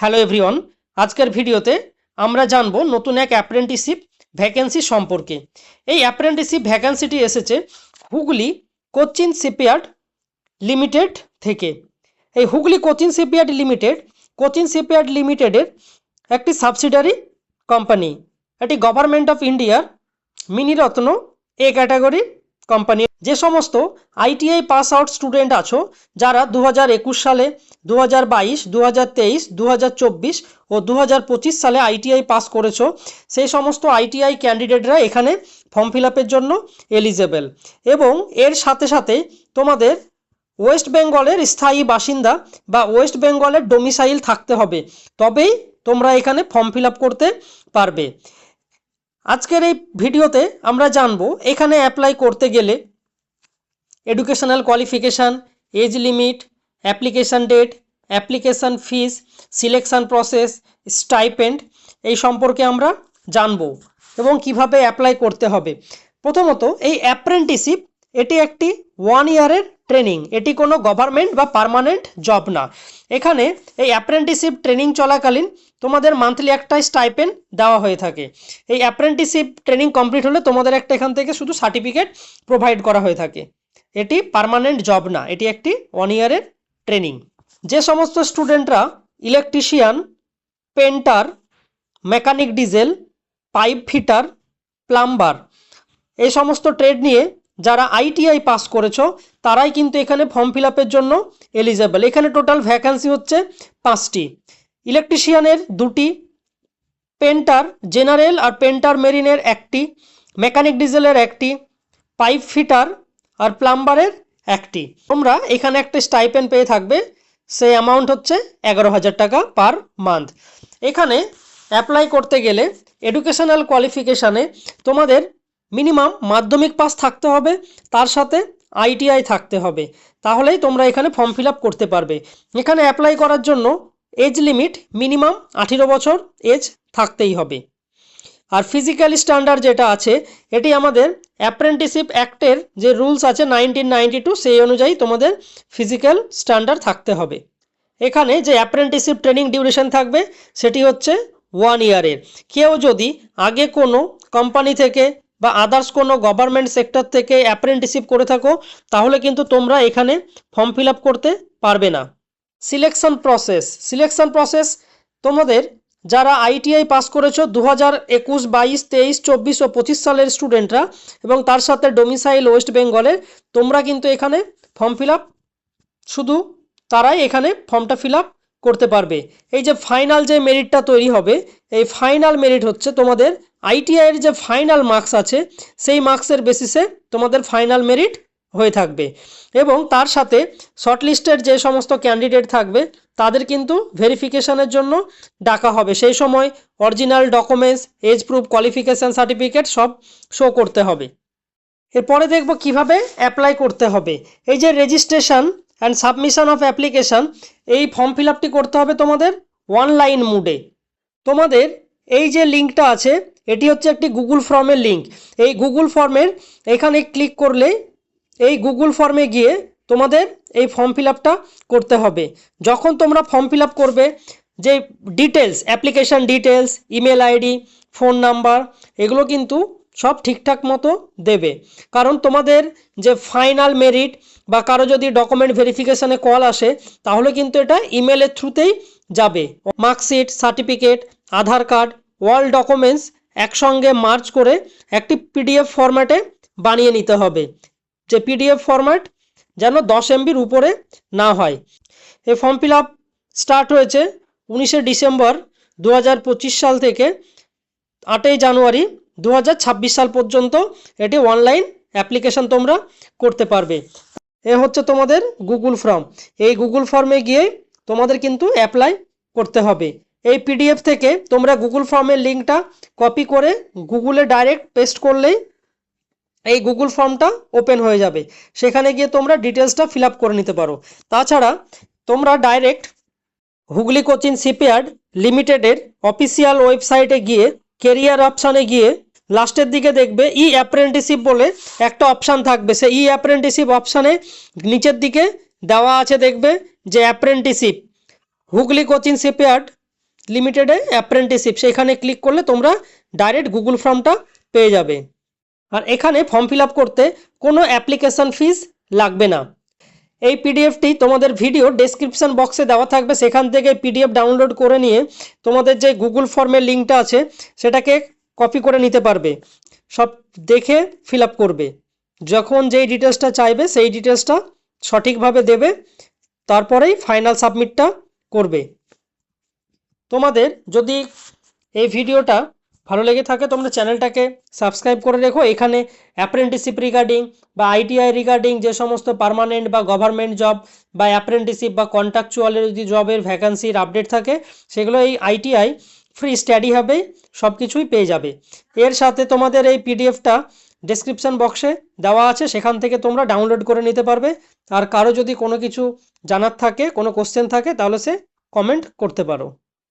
Hello everyone আজকের ভিডিওতে আমরা জানব নতুন এক অ্যাপ্রেন্টিসশিপ ভ্যাকেন্সি সম্পর্কে। এই অ্যাপ্রেন্টিসশিপ ভ্যাকেন্সিটি এসেছে হুগলি কোচিন শিপইয়ার্ড লিমিটেড থেকে। এই Hooghly Cochin shipyard limited, Cochin shipyard লিমিটেডের একটি সাবসিডারি কোম্পানি এটি গভর্নমেন্ট অফ ইন্ডিয়ার মিনিরত্ন এ ক্যাটাগরি কোম্পানি যে সমস্ত আইটিআই পাস আউট স্টুডেন্ট আছো, যারা দু হাজার একুশ সালে দু হাজার বাইশ দু হাজার তেইশ দু হাজার চব্বিশ ও দু হাজার পঁচিশ সালে আইটিআই পাস করেছ, সেই সমস্ত আইটিআই ক্যান্ডিডেটরা এখানে ফর্ম ফিল আপের জন্য এলিজেবেল। এবং এর সাথে সাথে তোমাদের ওয়েস্ট বেঙ্গলের স্থায়ী বাসিন্দা বা ওয়েস্ট বেঙ্গলের ডোমিসাইল থাকতে হবে, তবেই তোমরা এখানে ফর্ম ফিল করতে পারবে। আজকের এই ভিডিওতে আমরা জানব এখানে অ্যাপ্লাই করতে গেলে educational qualification age limit application date application fees selection process stipend এই সম্পর্কে আমরা জানব এবং কীভাবে অ্যাপ্লাই করতে হবে। প্রথমত এই অ্যাপ্রেন্টিসিপ এটি একটি ওয়ান ইয়ারের ট্রেনিং। এটি কোনো গভর্নমেন্ট বা পার্মানেন্ট জব না। এখানে এই অ্যাপ্রেন্টিসিপ ট্রেনিং চলাকালীন তোমাদের মান্থলি একটা স্টাইপেন দেওয়া হয়ে থাকে। এই অ্যাপ্রেন্টিসিপ ট্রেনিং কমপ্লিট হলে তোমাদের একটা এখান থেকে শুধু সার্টিফিকেট প্রোভাইড করা হয়ে থাকে। এটি পার্মানেন্ট জব না, এটি একটি ওয়ান ইয়ারের ট্রেনিং। যে সমস্ত স্টুডেন্টরা electrician painter mechanic diesel, pipe fitter, plumber, এই সমস্ত ট্রেড নিয়ে যারা আইটিআই পাস করেছ তারাই কিন্তু এখানে ফর্ম ফিল জন্য এলিজেবল এখানে টোটাল ভ্যাকান্সি হচ্ছে পাঁচটি। ইলেকট্রিশিয়ানের দুটি পেন্টার জেনারেল আর পেন্টার মেরিনের একটি মেকানিক ডিজেলের একটি পাইপ ফিটার আর প্লাম্বারের একটি। তোমরা এখানে একটা স্টাইপেন পেয়ে থাকবে সেই অ্যামাউন্ট হচ্ছে এগারো হাজার টাকা পার মান্থ এখানে অ্যাপ্লাই করতে গেলে এডুকেশনাল কোয়ালিফিকেশানে তোমাদের মিনিমাম মাধ্যমিক পাস থাকতে হবে, তার সাথে আইটিআই থাকতে হবে। তাহলেই তোমরা এখানে ফর্ম ফিল করতে পারবে। এখানে অ্যাপ্লাই করার জন্য এজ লিমিট মিনিমাম আঠেরো বছর এজ থাকতেই হবে। আর ফিজিক্যাল স্ট্যান্ডার্ড যেটা আছে, এটি আমাদের অ্যাপ্রেন্টিসিপ অ্যাক্টের যে রুলস আছে নাইনটিন নাইনটি টু সেই অনুযায়ী তোমাদের ফিজিক্যাল স্ট্যান্ডার্ড থাকতে হবে। এখানে যে অ্যাপ্রেন্টিসিপ ট্রেনিং ডিউরেশন থাকবে, সেটি হচ্ছে ওয়ান ইয়ারের কেউ যদি আগে কোনো কোম্পানি থেকে বা আদার্স কোনো গভর্নমেন্ট সেক্টর থেকে অ্যাপ্রেন্টিসিপ করে থাকো, তাহলে কিন্তু তোমরা এখানে ফর্ম ফিল করতে পারবে না। সিলেকশন প্রসেস সিলেকশন প্রসেস তোমাদের যারা আইটিআই পাস করেছ দু হাজার একুশ, বাইশ, তেইশ, চব্বিশ ও পঁচিশ সালের স্টুডেন্টরা এবং তার সাথে ডোমিসাইল ওয়েস্ট বেঙ্গলের তোমরা কিন্তু এখানে ফর্ম ফিল শুধু তারাই এখানে ফর্মটা ফিল করতে পারবে। এই যে ফাইনাল যে মেরিটটা তৈরি হবে, এই ফাইনাল মেরিট হচ্ছে তোমাদের আইটিআইয়ের যে ফাইনাল মার্কস আছে, সেই মার্কসের বেসিসে তোমাদের ফাইনাল মেরিট হয়ে থাকবে। এবং তার সাথে শর্টলিস্টের যে সমস্ত ক্যান্ডিডেট থাকবে, তাদের কিন্তু ভেরিফিকেশনের জন্য ডাকা হবে। সেই সময় original documents age proof qualification certificate সব শো করতে হবে। এরপরে দেখব কীভাবে অ্যাপ্লাই করতে হবে। এই যে registration and submission of application এই ফর্ম ফিল আপটি করতে হবে তোমাদের অনলাইন মুডে তোমাদের এই যে লিঙ্কটা আছে, এটি হচ্ছে একটি গুগল ফর্মের লিঙ্ক এই গুগল ফর্মের এখানে ক্লিক করলে এই গুগল ফর্মে গিয়ে তোমাদের এই ফর্ম ফিল করতে হবে। যখন তোমরা ফর্ম ফিল করবে, যে details application details email ID phone number এগুলো কিন্তু সব ঠিকঠাক মতো দেবে। কারণ তোমাদের যে ফাইনাল মেরিট বা কারও যদি ডকুমেন্ট ভেরিফিকেশানে কল আসে, তাহলে কিন্তু এটা ইমেলের থ্রুতেই যাবে। মার্কশিট সার্টিফিকেট আধার কার্ড ওয়াল ডকুমেন্টস একসঙ্গে মার্চ করে একটি পিডিএফ ফরম্যাটে বানিয়ে নিতে হবে। যে পিডিএফ ফরম্যাট যেন দশ এমবির উপরে না হয়। এই ফর্ম ফিল আপ স্টার্ট হয়েছে উনিশে ডিসেম্বর দু হাজার পঁচিশ সাল থেকে আটই জানুয়ারি দু হাজার ছাব্বিশ সাল পর্যন্ত এটি অনলাইন অ্যাপ্লিকেশন তোমরা করতে পারবে। এ হচ্ছে তোমাদের গুগল ফর্ম এই গুগল ফর্মে গিয়ে তোমাদের কিন্তু অ্যাপ্লাই করতে হবে। এই পিডিএফ থেকে তোমরা গুগল ফর্মের লিঙ্কটা কপি করে গুগলে ডাইরেক্ট পেস্ট করলেই এই গুগল ফর্মটা ওপেন হয়ে যাবে। সেখানে গিয়ে তোমরা ডিটেলসটা ফিল করে নিতে পারো। তাছাড়া তোমরা ডাইরেক্ট হুগলি কোচিং শিপইয়ার্ড লিমিটেডের অফিসিয়াল ওয়েবসাইটে গিয়ে কেরিয়ার অপশানে গিয়ে লাস্টের দিকে দেখবে ই অ্যাপ্রেন্টিসিপ বলে একটা অপশান থাকবে। সে ই অ্যাপ্রেন্টিসিপ অপশানে নিচের দিকে দেওয়া আছে দেখবে যে অ্যাপ্রেন্টিসিপ হুগলি কোচিং শিপইয়ার্ড লিমিটেডে অ্যাপ্রেন্টিসশিপ সেখানে ক্লিক করলে তোমরা ডাইরেক্ট গুগল ফর্মটা পেয়ে যাবে। আর এখানে ফর্ম ফিল করতে কোনো অ্যাপ্লিকেশন ফিস লাগবে না। এই পিডিএফটি তোমাদের ভিডিও ডেসক্রিপশন বক্সে দেওয়া থাকবে। সেখান থেকে পিডিএফ ডাউনলোড করে নিয়ে তোমাদের যে গুগল ফর্মের লিঙ্কটা আছে, সেটাকে কপি করে নিতে পারবে। সব দেখে ফিল করবে। যখন যেই ডিটেলসটা চাইবে, সেই ডিটেলসটা সঠিকভাবে দেবে। তারপরেই ফাইনাল সাবমিটটা করবে। তোমাদের যদি এই ভিডিওটা ভালো লেগে থাকে তোমরা চ্যানেলটাকে সাবস্ক্রাইব করে রেখো। এখানে অ্যাপ্রেন্টিসশিপ রিগার্ডিং বা আইটিআই রিগার্ডিং যে সমস্ত পারমানেন্ট বা গভর্নমেন্ট জব বা অ্যাপ্রেন্টিসশিপ বা কন্ট্রাকচুয়ালের যদি জবের ভ্যাকান্সির আপডেট থাকে, সেগুলো এই আইটিআই ফ্রি স্টাডি হবে সব কিছুই পেয়ে যাবে। এর সাথে তোমাদের এই পিডিএফটা ডেসক্রিপশন বক্সে দেওয়া আছে, সেখান থেকে তোমরা ডাউনলোড করে নিতে পারবে। আর কারও যদি কোনো কিছু জানার থাকে, কোনো কোশ্চেন থাকে, তাহলে সে কমেন্ট করতে পারো।